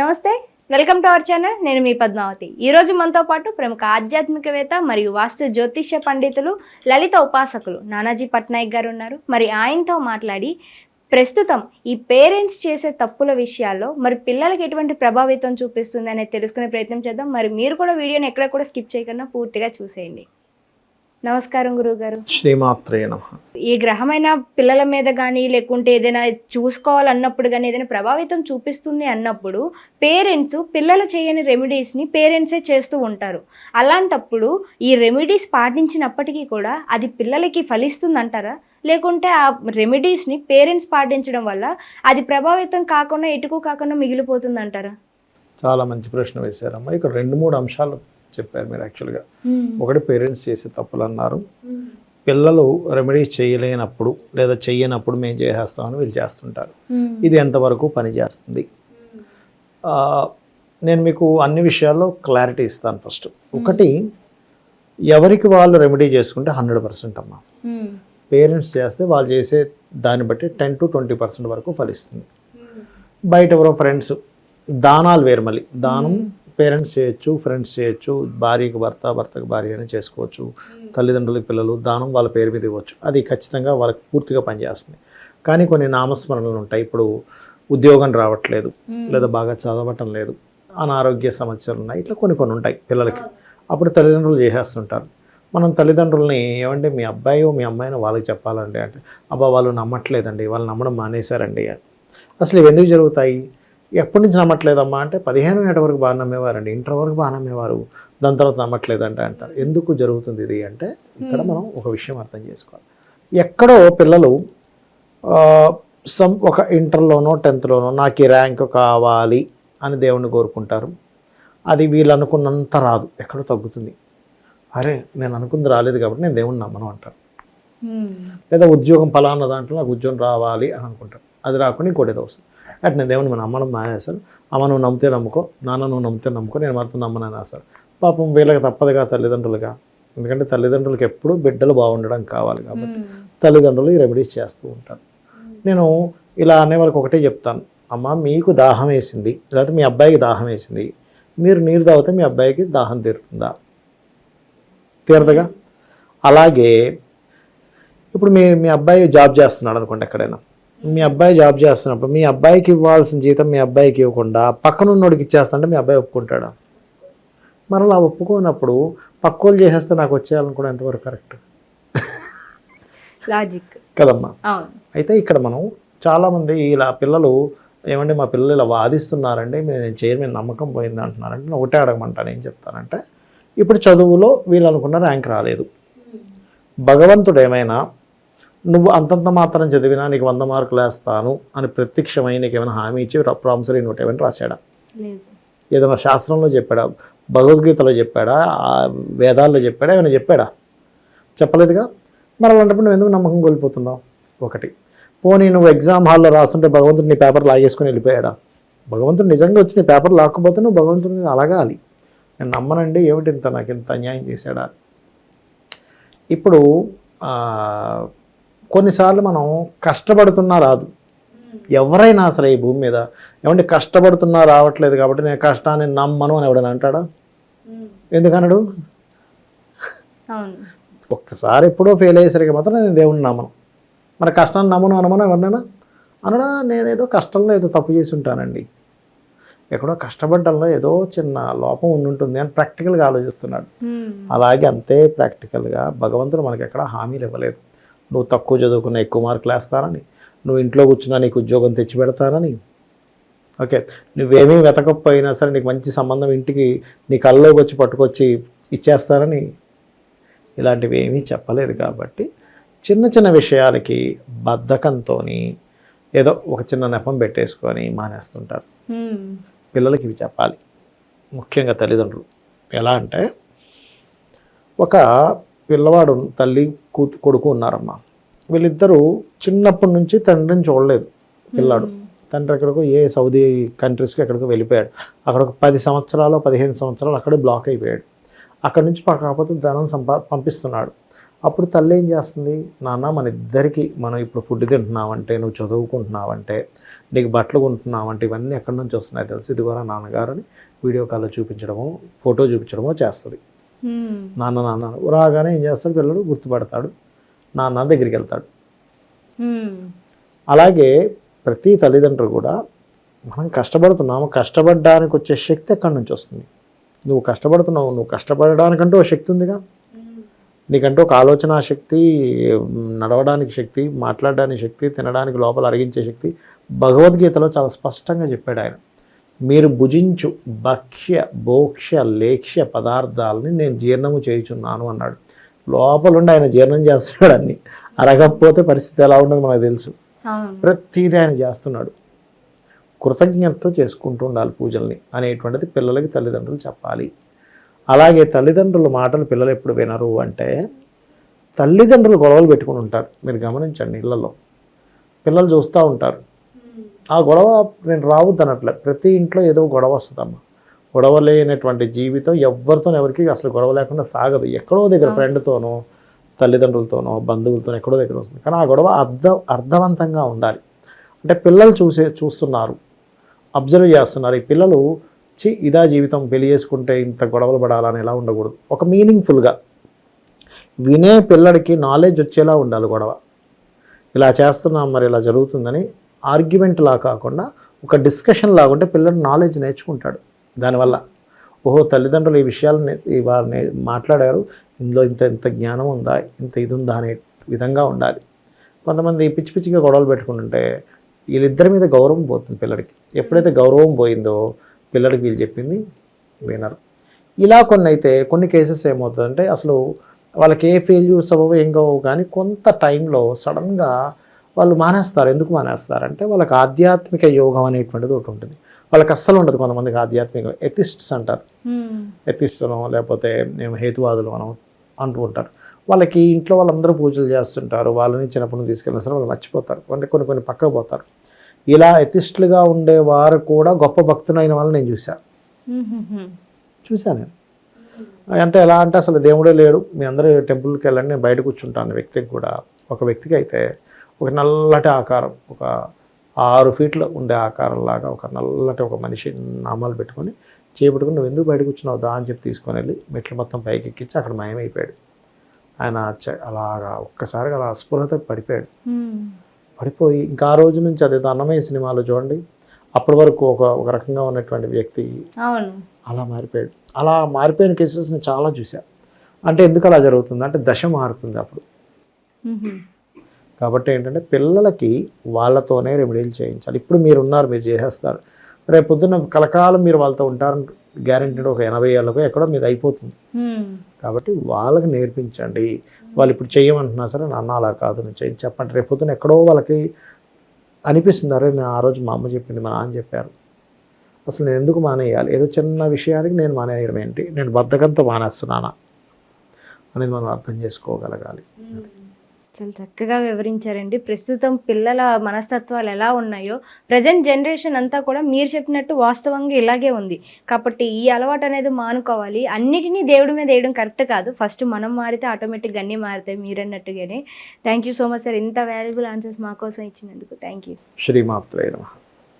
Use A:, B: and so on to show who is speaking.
A: నమస్తే welcome to our channel. నేను మీ పద్మావతి. ఈ రోజు మనతో పాటు ప్రముఖ ఆధ్యాత్మికవేత్త మరియు వాస్తు జ్యోతిష్య పండితులు లలిత ఉపాసకులు నానాజీ పట్నాయక్ గారు ఉన్నారు. మరి ఆయనతో మాట్లాడి ప్రస్తుతం ఈ పేరెంట్స్ చేసే తప్పుల విషయాల్లో మరి పిల్లలకి ఎటువంటి ప్రభావితం చూపిస్తుంది అనేది తెలుసుకునే ప్రయత్నం చేద్దాం. మరి మీరు కూడా వీడియోని ఎక్కడ కూడా స్కిప్ చేయకుండా పూర్తిగా చూసేయండి. నమస్కారం గురువు గారు
B: శ్రీమాత్రే నమ.
A: ఈ గ్రహమైన పిల్లల మీద కానీ లేకుంటే ఏదైనా చూసుకోవాలన్నప్పుడు కానీ ఏదైనా ప్రభావితం చూపిస్తుంది అన్నప్పుడు పేరెంట్స్ పిల్లలు చేయని రెమెడీస్ని పేరెంట్సే చేస్తూ ఉంటారు. అలాంటప్పుడు ఈ రెమెడీస్ పాటించినప్పటికీ కూడా అది పిల్లలకి ఫలిస్తుంది అంటారా లేకుంటే ఆ రెమెడీస్ని పేరెంట్స్ పాటించడం వల్ల అది ప్రభావితం కాకుండా ఎటుకు కాకుండా మిగిలిపోతుంది అంటారా
B: చాలా మంచి ప్రశ్న వేశారమ్మా. ఇక్కడ రెండు మూడు అంశాలు చెప్పారు మీరు యాక్చువల్గా. ఒకటి పేరెంట్స్ చేసే తప్పులు అన్నారు పిల్లలు రెమెడీస్ చేయలేనప్పుడు లేదా చెయ్యనప్పుడు మేము చేసేస్తామని వీళ్ళు చేస్తుంటారు. ఇది ఎంతవరకు పని చేస్తుంది? ఆ, నేను మీకు అన్ని విషయాల్లో క్లారిటీ ఇస్తాను ఫస్ట్. ఒకటి ఎవరికి వాళ్ళు రెమెడీ చేసుకుంటే హండ్రెడ్ పర్సెంట్ అమ్మా. పేరెంట్స్ చేస్తే వాళ్ళు చేసే దాన్ని బట్టి టెన్ టు ట్వంటీ పర్సెంట్ వరకు ఫలిస్తుంది. బయట ఎవరో ఫ్రెండ్స్ దానాలు వేరు మళ్ళీ. దానం పేరెంట్స్ చేయొచ్చు ఫ్రెండ్స్ చేయొచ్చు భార్యకు భర్త భర్తకు భార్య అని చేసుకోవచ్చు. తల్లిదండ్రులకి పిల్లలు దానం వాళ్ళ పేరు మీద ఇవ్వచ్చు. అది ఖచ్చితంగా వాళ్ళకి పూర్తిగా పనిచేస్తుంది. కానీ కొన్ని నామస్మరణలు ఉంటాయి. ఇప్పుడు ఉద్యోగం రావట్లేదు లేదా బాగా చదవటం లేదు అనారోగ్య సమస్యలు ఉన్నాయి ఇట్లా కొన్ని కొన్ని ఉంటాయి పిల్లలకి. అప్పుడు తల్లిదండ్రులు చేసేస్తుంటారు. మనం తల్లిదండ్రులని ఏమంటే మీ అబ్బాయి మీ అమ్మాయిని వాళ్ళకి చెప్పాలండి అంటే అబ్బా వాళ్ళు నమ్మట్లేదండి వాళ్ళు నమ్మడం మానేశారండి అసలు ఇవి ఎందుకు జరుగుతాయి? ఎప్పటి నుంచి నమ్మట్లేదమ్మా అంటే పదిహేను ఏట వరకు బాగా నమ్మేవారండి. ఇంటర్ వరకు బాగా నమ్మేవారు. దాని తర్వాత నమ్మట్లేదంటే అంటారు. ఎందుకు జరుగుతుంది ఇది అంటే ఇక్కడ మనం ఒక విషయం అర్థం చేసుకోవాలి. ఎక్కడో పిల్లలు సమ్ ఒక ఇంటర్లోనో టెన్త్లోనో నాకు ఈ ర్యాంక్ కావాలి అని దేవుణ్ణి కోరుకుంటారు. అది వీళ్ళు అనుకున్నంత రాదు. ఎక్కడో తగ్గుతుంది. అరే నేను అనుకుంది రాలేదు కాబట్టి నేను దేవుణ్ణి నమ్మను అంటారు. లేదా ఉద్యోగం ఫలానా దాంట్లో నాకు ఉద్యోగం రావాలి అని అనుకుంటారు. అది రాకుండా ఇంకోటి ఏదో వస్తుంది. అట్ నేను దేవుని మనం నమ్మడం మానేస్తాను అమ్మ నువ్వు నమ్మితే నమ్ముకో. నాన్న నువ్వు నమ్మితే నమ్ముకో. నేను మాత్రం నమ్మనని అసలు పాపం వీళ్ళకి తప్పదుగా తల్లిదండ్రులుగా. ఎందుకంటే తల్లిదండ్రులకి ఎప్పుడూ బిడ్డలు బాగుండడం కావాలి కాబట్టి తల్లిదండ్రులు ఈ రెమెడీస్ చేస్తూ ఉంటారు. నేను ఇలా అనే వాళ్ళకి ఒకటే చెప్తాను. అమ్మ మీకు దాహం వేసింది. లేకపోతే మీ అబ్బాయికి దాహం వేసింది. మీరు నీరు తాగితే మీ అబ్బాయికి దాహం తీరుతుందా? తీరదుగా? అలాగే ఇప్పుడు మీ మీ అబ్బాయి జాబ్ చేస్తున్నాడు అనుకోండి ఎక్కడైనా. మీ అబ్బాయి జాబ్ చేస్తున్నప్పుడు మీ అబ్బాయికి ఇవ్వాల్సిన జీతం మీ అబ్బాయికి ఇవ్వకుండా పక్కన ఉన్నోడికి ఇచ్చేస్తుంటే మీ అబ్బాయి ఒప్పుకుంటాడా? మరలా ఒప్పుకోనప్పుడు పక్కోళ్ళు చేసేస్తే నాకు వచ్చేయాలనుకోవడం ఎంతవరకు కరెక్ట్?
A: లాజిక్.
B: కదమ్మా. అయితే ఇక్కడ మనం చాలామంది ఇలా పిల్లలు ఏమంటే మా పిల్లలు ఇలా వాదిస్తున్నారండి నేను చేయని మీద నమ్మకం పోయింది అంటున్నారంటే నేను ఒకటే అడగమంటాను ఏం చెప్తానంటే ఇప్పుడు చదువులో వీళ్ళు అనుకున్న ర్యాంక్ రాలేదు. భగవంతుడు ఏమైనా నువ్వు అంతంత మాత్రం చదివినా నీకు వంద మార్కులు వేస్తాను అని ప్రత్యక్షమై నీకు ఏమైనా హామీ ఇచ్చి ప్రామిసరీ నోట్ ఏమైనా రాశాడా? ఏదైనా శాస్త్రంలో చెప్పాడా? భగవద్గీతలో చెప్పాడా? ఆ వేదాల్లో చెప్పాడా? ఏమైనా చెప్పాడా? చెప్పలేదుగా? మరి అలాంటప్పుడు నువ్వు ఎందుకు నమ్మకం కోల్పోతున్నావు? ఒకటి. పోనీ నువ్వు ఎగ్జామ్ హాల్లో రాస్తుంటే భగవంతుడు నీ పేపర్ లాగేసుకొని వెళ్ళిపోయాడా? భగవంతుడు నిజంగా వచ్చి నీ పేపర్ లాక్కపోతే నువ్వు భగవంతుడిని అలగాలి. నేను నమ్మనండి ఏమిటి ఇంత నాకు ఇంత అన్యాయం చేశాడా? ఇప్పుడు కొన్నిసార్లు మనం కష్టపడుతున్నా రాదు. ఎవరైనా సరే ఈ భూమి మీద ఏమంటే కష్టపడుతున్నా రావట్లేదు కాబట్టి నేను కష్టాన్ని నమ్మను అని ఎవడైనా అంటాడా? ఎందుకనడు? ఒక్కసారి ఎప్పుడో ఫెయిల్ అయ్యేసరికి మాత్రం నేను దేవుణ్ణి నమ్మను. మరి కష్టాన్ని నమ్మను అనమను ఎవరినైనా? అనడా నేనేదో కష్టంలో ఏదో తప్పు చేసి ఉంటానండి. ఎక్కడో కష్టపడ్డంలో ఏదో చిన్న లోపం ఉండి ఉంటుంది అని ప్రాక్టికల్గా ఆలోచిస్తున్నాడు. అలాగే అంతే ప్రాక్టికల్గా భగవంతుడు మనకి ఎక్కడ హామీలు ఇవ్వలేదు. నువ్వు తక్కువ చదువుకున్న ఎక్కువ మార్కులు వేస్తానని నువ్వు ఇంట్లో కూర్చున్నా నీకు ఉద్యోగం తెచ్చి పెడతానని ఓకే. నువ్వేమీ వెతకపోయినా సరే నీకు మంచి సంబంధం ఇంటికి నీ కళ్ళలోకి వచ్చి పట్టుకొచ్చి ఇచ్చేస్తారని. ఇలాంటివి ఏమీ చెప్పలేదు కాబట్టి చిన్న చిన్న విషయాలకి బద్ధకంతో ఏదో ఒక చిన్న నెపం పెట్టేసుకొని మానేస్తుంటారు. పిల్లలకి ఇవి చెప్పాలి. ముఖ్యంగా తల్లిదండ్రులు. ఎలా అంటే ఒక పిల్లవాడు తల్లి కూతు కొడుకు ఉన్నారమ్మా. వీళ్ళిద్దరూ చిన్నప్పటి నుంచి తండ్రిని చూడలేదు పిల్లాడు. తండ్రి ఎక్కడికో ఏ సౌదీ కంట్రీస్కి ఎక్కడికో వెళ్ళిపోయాడు. అక్కడ ఒక పది సంవత్సరాలు పదిహేను సంవత్సరాలు అక్కడే బ్లాక్ అయిపోయాడు. అక్కడ నుంచి కాకపోతే ధనం సంపా పంపిస్తున్నాడు. అప్పుడు తల్లి ఏం చేస్తుంది? నాన్న మన ఇద్దరికి మనం ఇప్పుడు ఫుడ్ తింటున్నావంటే నువ్వు చదువుకుంటున్నావంటే నీకు బట్టలు కొంటున్నావంటే ఇవన్నీ ఎక్కడి నుంచి వస్తున్నాయి తెలుసు? ఇది కూడా నాన్నగారు అని వీడియో కాల్లో చూపించడమో ఫోటో చూపించడమో చేస్తుంది. నాన్న నాన్న రాగానే ఏం చేస్తాడు? పిల్లడు గుర్తుపడతాడు. నాన్న దగ్గరికి వెళ్తాడు. అలాగే ప్రతి తల్లిదండ్రులు కూడా మనం కష్టపడుతున్నాము. కష్టపడడానికి వచ్చే శక్తి ఎక్కడి నుంచి వస్తుంది? నువ్వు కష్టపడుతున్నావు. నువ్వు కష్టపడడానికంటూ ఒక శక్తి ఉందిగా? నీకంటూ ఒక ఆలోచన శక్తి నడవడానికి శక్తి మాట్లాడడానికి శక్తి తినడానికి లోపల అరిగించే శక్తి భగవద్గీతలో చాలా స్పష్టంగా చెప్పాడు ఆయన. మీరు భుజించు భక్ష్య భోక్ష్య లేక్ష్య పదార్థాలని నేను జీర్ణము చేయుచున్నాను అన్నాడు. లోపల ఉండి ఆయన జీర్ణం చేస్తున్నాడు అన్ని. అరగకపోతే పరిస్థితి ఎలా ఉండదు మనకు తెలుసు. ప్రతిదీ ఆయన చేస్తున్నాడు. కృతజ్ఞతతో చేసుకుంటూ ఉండాలి పూజల్ని అనేటువంటిది పిల్లలకి తల్లిదండ్రులు చెప్పాలి. అలాగే తల్లిదండ్రుల మాటలు పిల్లలు ఎప్పుడు వినరు అంటే తల్లిదండ్రులు గొడవలు పెట్టుకుని ఉంటారు. మీరు గమనించండి ఇళ్ళలో. పిల్లలు చూస్తూ ఉంటారు. ఆ గొడవ నేను రావద్దు అనట్లే ప్రతి ఇంట్లో ఏదో గొడవ వస్తుందమ్మా. గొడవ లేనటువంటి జీవితం ఎవరితో ఎవరికి అసలు గొడవ లేకుండా సాగదు. ఎక్కడో దగ్గర ఫ్రెండ్తోనో తల్లిదండ్రులతోనో బంధువులతోనో ఎక్కడో దగ్గర వస్తుంది. కానీ ఆ గొడవ అర్థ అర్థవంతంగా ఉండాలి. అంటే పిల్లలు చూసే చూస్తున్నారు. అబ్జర్వ్ చేస్తున్నారు. ఈ పిల్లలు చి ఇదా జీవితం పెళ్ళి చేసుకుంటే ఇంత గొడవలు పడాలని ఎలా ఉండకూడదు? ఒక మీనింగ్ఫుల్గా. వినే పిల్లడికి నాలెడ్జ్ వచ్చేలా ఉండాలి గొడవ. ఇలా చేస్తున్నాం మరి ఇలా జరుగుతుందని ఆర్గ్యుమెంట్ లా కాకుండా ఒక డిస్కషన్ లాగుంటే పిల్లడు నాలెడ్జ్ నేర్చుకుంటాడు. దానివల్ల ఓహో తల్లిదండ్రులు ఈ విషయాలు వారిని మాట్లాడారు ఇందులో ఇంత ఇంత జ్ఞానం ఉందా ఇంత ఇది ఉందా అనే విధంగా ఉండాలి. కొంతమంది పిచ్చి పిచ్చిగా గొడవలు పెట్టుకుంటుంటే వీళ్ళిద్దరి మీద గౌరవం పోతుంది పిల్లడికి. ఎప్పుడైతే గౌరవం పోయిందో పిల్లడికి వీళ్ళు చెప్పింది వినరు. ఇలా కొన్ని అయితే కొన్ని కేసెస్ ఏమవుతుందంటే అసలు వాళ్ళకి ఏ ఫెయిల్యూస్ అవ్వవు ఏం కావు కానీ కొంత టైంలో సడన్గా వాళ్ళు మానేస్తారు. ఎందుకు మానేస్తారంటే వాళ్ళకి ఆధ్యాత్మిక యోగం అనేటువంటిది ఒకటి ఉంటుంది. వాళ్ళకి అస్సలు ఉండదు కొంతమందికి ఆధ్యాత్మిక ఎథిస్ట్స్ అంటారు.
A: హ్మ్.
B: ఎథిస్టులం లేకపోతే మేము హేతువాదులు మనం అంటూ ఉంటారు. వాళ్ళకి ఇంట్లో వాళ్ళందరూ పూజలు చేస్తుంటారు. వాళ్ళని చిన్నప్పటి నుంచి తీసుకెళ్ళిన సరే వాళ్ళు మర్చిపోతారు. అంటే కొన్ని కొన్ని పక్కకు పోతారు. ఇలా ఎథిస్టులుగా ఉండే వారు కూడా గొప్ప భక్తులైన వాళ్ళని నేను చూశాను. చూశాను నేను. అంటే ఎలా అంటే అసలు దేవుడే లేడు. మీ అందరూ టెంపుల్కి వెళ్ళండి. నేను బయట కూర్చుంటాను. వ్యక్తికి కూడా. ఒక వ్యక్తికి అయితే ఒక నల్లటి ఆకారం ఒక ఆరు ఫీట్లు ఉండే ఆకారం లాగా ఒక నల్లటి ఒక మనిషి నామాలు పెట్టుకొని చేపట్టుకుని నువ్వు ఎందుకు బయట కూర్చున్నావు దా అని చెప్పి తీసుకొని వెళ్ళి మెట్లు మొత్తం పైకి ఎక్కించి అక్కడ మాయమైపోయాడు. ఆయన అలాగా ఒక్కసారిగా అలా అస్పృహత పడిపోయాడు. పడిపోయి ఇంకా ఆ రోజు నుంచి అదేదో అన్నమయ్య సినిమాలో చూడండి అప్పటి వరకు ఒక ఒక రకంగా ఉన్నటువంటి వ్యక్తి అలా మారిపోయాడు. అలా మారిపోయిన కేసెస్ నేను చాలా చూసా అంటే ఎందుకు అలా జరుగుతుంది? అంటే దశ మారుతుంది అప్పుడు. కాబట్టి ఏంటంటే పిల్లలకి వాళ్ళతోనే రెమెడీలు చేయించాలి. ఇప్పుడు మీరు ఉన్నారు మీరు చేసేస్తారు. రేపు పొద్దున్న కలకాలం మీరు వాళ్ళతో ఉంటారు గ్యారంటీడ్ ఒక ఎనభై ఏళ్ళకు ఎక్కడో మీద అయిపోతుంది. కాబట్టి వాళ్ళకి నేర్పించండి. వాళ్ళు ఇప్పుడు చేయమంటున్నా సరే నాన్న అలా కాదు నేను చేయి చెప్పండి. రేపు పొద్దున్న ఎక్కడో వాళ్ళకి అనిపిస్తుంది అరే నేను ఆ రోజు మా అమ్మ చెప్పింది మా నాన్న చెప్పారు. అసలు నేను ఎందుకు మానేయాలి? ఏదో చిన్న విషయానికి నేను మానేయడం ఏంటి నేను బద్ధకంతో మానేస్తున్నానా? అనేది మనం అర్థం చేసుకోగలగాలి.
A: చాలా చక్కగా వివరించారండి. ప్రస్తుతం పిల్లల మనస్తత్వాలు ఎలా ఉన్నాయో ప్రజెంట్ జనరేషన్ అంతా కూడా మీరు చెప్పినట్టు వాస్తవంగా ఇలాగే ఉంది. కాబట్టి ఈ అలవాటు అనేది మానుకోవాలి. అన్నిటినీ దేవుడి మీద వేయడం కరెక్ట్ కాదు. ఫస్ట్ మనం మారితే ఆటోమేటిక్గా అన్నీ మారుతాయి మీరు అన్నట్టుగానే thank you so much sir ఇంత వాల్యుబుల్ ఆన్సర్స్ మా కోసం ఇచ్చినందుకు. థ్యాంక్ యూ
B: శ్రీమాత్రే